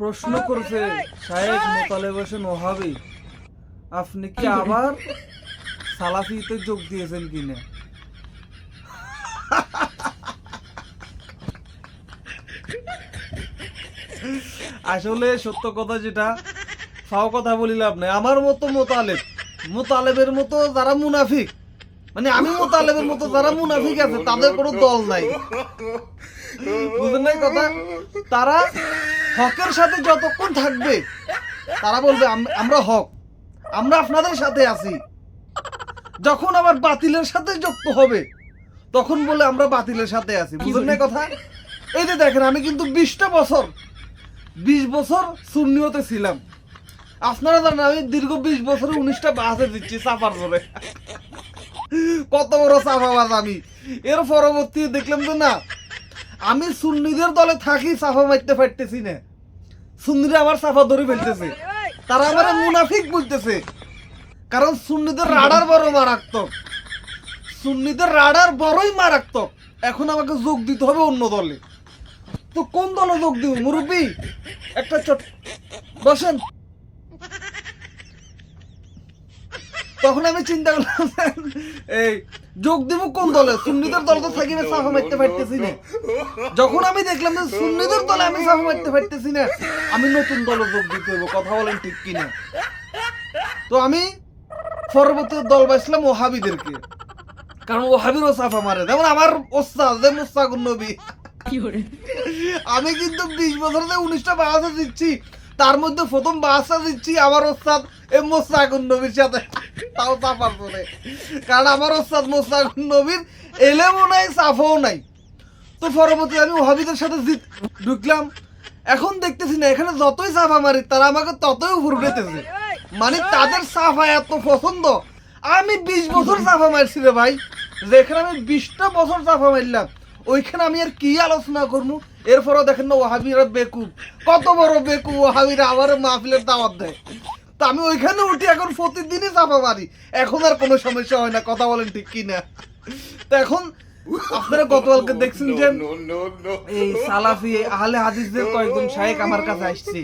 প্রশ্ন করেছে শায়েক মোতালেব হোসেন ওহাবি, আপনি কি আবার সালাফিতে যোগ দিয়েছেন কিনা আসলে সত্য কথা যেটা, ফাও কথা বলি লাভ নাই। আমার মতো মোতালেব, মোতালেবের মতো যারা মুনাফিক মানে আমি মোতালেবের মতো যারা মুনাফিক আছে, তাদের কোনো দল নাই। বুঝলেন কথা? তারা হকের সাথে যতক্ষণ থাকবে, তারা বলবে আমরা হক। আমরা আপনাদের সাথে আছি। যখন আবার বাতিলের সাথে যুক্ত হবে, তখন বলে, আমরা বাতিলের সাথে আছি। বুঝলেন না কথা? এই যে দেখেন, আমি কিন্তু বিশটা বছর, বিশ বছর শূন্যতে ছিলাম। আপনারা জানেন, আমি দীর্ঘ বিশ বছরে উনিশটা বাসে দিচ্ছি চাপার ধরে। কত বড় চাপাবাজ আমি। এর পরবর্তী দেখলাম যে না আমি সুন্নিদের দলে থাকি, সাফা মারতে পারতেছি না। সুন্নিরা আমার সাফা ধরে ফেলতেছে। তারা আমার মুনাফিক বলতেছে। কারণ সুন্নিদের রাডার বড় মারাত্মক। সুন্নিদের রাডার বড়ই মারাত্মক। এখন আমাকে যোগ দিতে হবে অন্য দলে। তো কোন দলে যোগ দিব, মুরব্বী? একটা ছোট বসেন। তখন আমি চিন্তা করলাম, এই যোগ দিব কোন দলে? সুন্নিদের দল তো থাকিবে সাফা মারতে পারতেছি না। যখন আমি দেখলাম যে সুন্নিদের দলে আমি সাফা মারতে পারতেছি না আমি নতুন দলে যোগ দিতে হইব কথা বলেন ঠিক কিনা। তো আমি পরবর্তী দল বাঁচলাম ওহাবিদেরকে। কারণ ওহাবিরও সাফা মারে। যেমন আমার ওস্তাদ যে মুস্তাকুর নবী। আমি কিন্তু বিশ বছর উনিশটা বাসা দিচ্ছি। তার মধ্যে প্রথম বাসা দিচ্ছি আমার ওস্তাদ এ মোস্তাকুর নবীর সাথে। তাও চাপার পরে। কারণ আমার ওস্তাদ মোস্তাকুর নবীর এলেমও নাই, সাফাও নাই। তো পরবর্তী আমি ওহাবিদের সাথে ঢুকলাম। এখন দেখতেছি না, এখানে যতই সাফা মারি, তারা আমাকে ততই উঠেতেছে মানে তাদের সাফা এত পছন্দ। আমি বিশ বছর সাফা মারছি রে ভাই। যেখানে আমি বিশটা বছর সাফা মারলাম ওইখানে আমি আর কি আলোচনা করব? এরপরও দেখেন না ওহাবিরা বেকুব। কত বড় বেকুব ওহাবিরা আবার মাহফিলের দাওয়াত দেয়। তা আমি ওইখানে উঠি এখন প্রতিদিনই চাপা মারি। এখন আর কোনো সমস্যা হয় না কথা বলেন ঠিক কি না? তো এখন আপনারা গতকালকে দেখছেন যে এই সালাফি আহলে হাদিসদের কয়েকজন শায়েক আমার কাছে আসছে।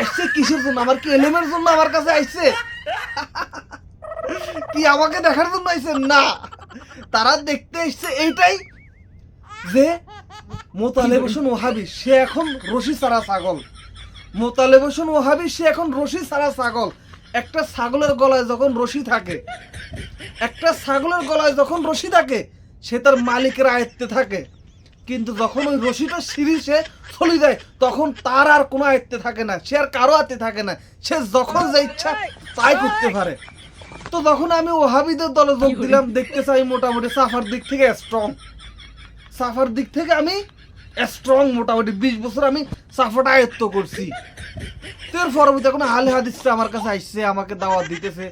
আসছে কিসের জন্য? আমার কি এলেমের জন্য আমার কাছে আসছে? কি আমাকে দেখার জন্য আসছে না। তারা দেখতে এসছে এইটাই যে মোতালেব হোসেন ওহাবি, সে এখন রশি ছাড়া ছাগল। মোতালেব হোসেন ওহাবি, সে এখন রশি ছাড়া ছাগল। একটা ছাগলের গলায় যখন রশি থাকে, একটা ছাগলের গলায় যখন রশি থাকে, সে তার মালিকের আয়ত্তে থাকে। কিন্তু যখন ওই রশিটা সিঁড়ি সে চলে যায়, তখন তার আর কোনো আয়ত্তে থাকে না, সে আর কারও হাতে থাকে না। সে যখন যা ইচ্ছা তাই করতে পারে। তো যখন আমি ওহাবিদের দলে যোগ দিলাম, দেখতে চাই মোটামুটি সাফার দিক থেকে স্ট্রং সাফার দিক থেকে আমি স্ট্রং মোটামুটি। বিশ বছর আমি সাফাটা আয়ত্ত করছি। তো এর পরবর্তী এখন আলে হাদিসটা আমার কাছে আসছে, আমাকে দাওয়াত দিতেছে।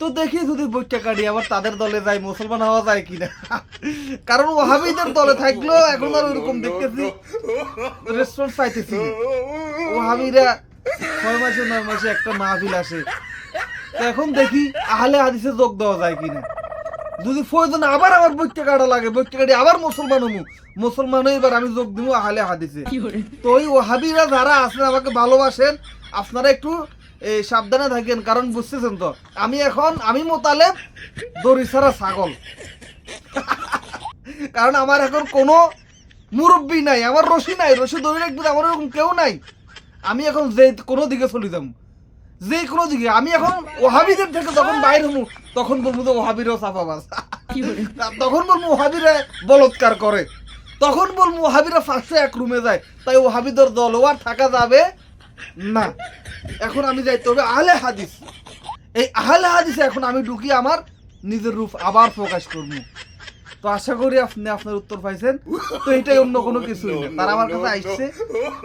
তো দেখি যদি বইটা কাটি আবার তাদের দলে যায় মুসলমান হওয়া যায় কিনা। কারণ ওহাবিদের দলে থাকলেও এখন আর ওরকম দেখতেছি রেসপন্স পাইতেছি। ওহাবিরা ছয় মাসে, নয় মাসে একটা মাহফিল আসে। তো এখন দেখি আহলে হাদিসে যোগ দেওয়া যায় কিনা। যদি প্রয়োজন আবার আমার বইটা কাটা লাগে বইটা কাটি আবার মুসলমান হমু। মুসলমান এবার আমি যোগ দিব আহলে হাদিসে। তো ওই ওহাবিরা যারা আছেন আমাকে ভালোবাসেন আপনারা একটু এই সাবধানে থাকেন কারণ বুঝতেছেন তো আমি এখন আমি মোতালেব দড়ি ছাড়া ছাগল। কারণ আমার এখন কোনো মুরব্বী নাই আমার রশি নাই রশি দড়ি রাখবে আমার এরকম কেউ নাই। আমি এখন যে কোনো দিকে চলে যাব। যে কোনো দিকে আমি এখন ওহাবিদের থেকে যখন বাইর হব তখন বলব তো ওহাবিরও চাপাবাজ তখন বলব ওহাবিরা বলৎকার করে। তখন বলব ওহাবিরা ফার্স্টে এক রুমে যায় তাই ওহাবিদের দল ও আর থাকা যাবে না। এখন আমি যাইতে হবে আহলে হাদিস। এই আহলে হাদিসে এখন আমি ঢুকি আমার নিজের রূপ আবার প্রকাশ করব। তো আশা করি আপনি আপনার উত্তর পাইছেন। তো এটাই অন্য কোনো কিছুই না। তারা আমার কাছে আসছে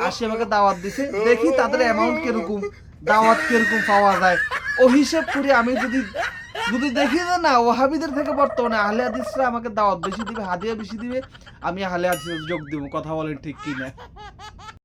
আসে আমাকে দাওয়াত দিছে। দেখি তাদের অ্যামাউন্ট কীরকম। দাওয়াত কীরকম পাওয়া যায়? ও হিসেব করে আমি যদি যদি দেখি যে না হাবিদের থেকে বর্তমানে আহলে হাদিসরা আমাকে দাওয়াত বেশি দিবে, হাদিয়া বেশি দিবে, আমি আহলে হাদিস যোগ দিব, কথা বলেন ঠিক কি না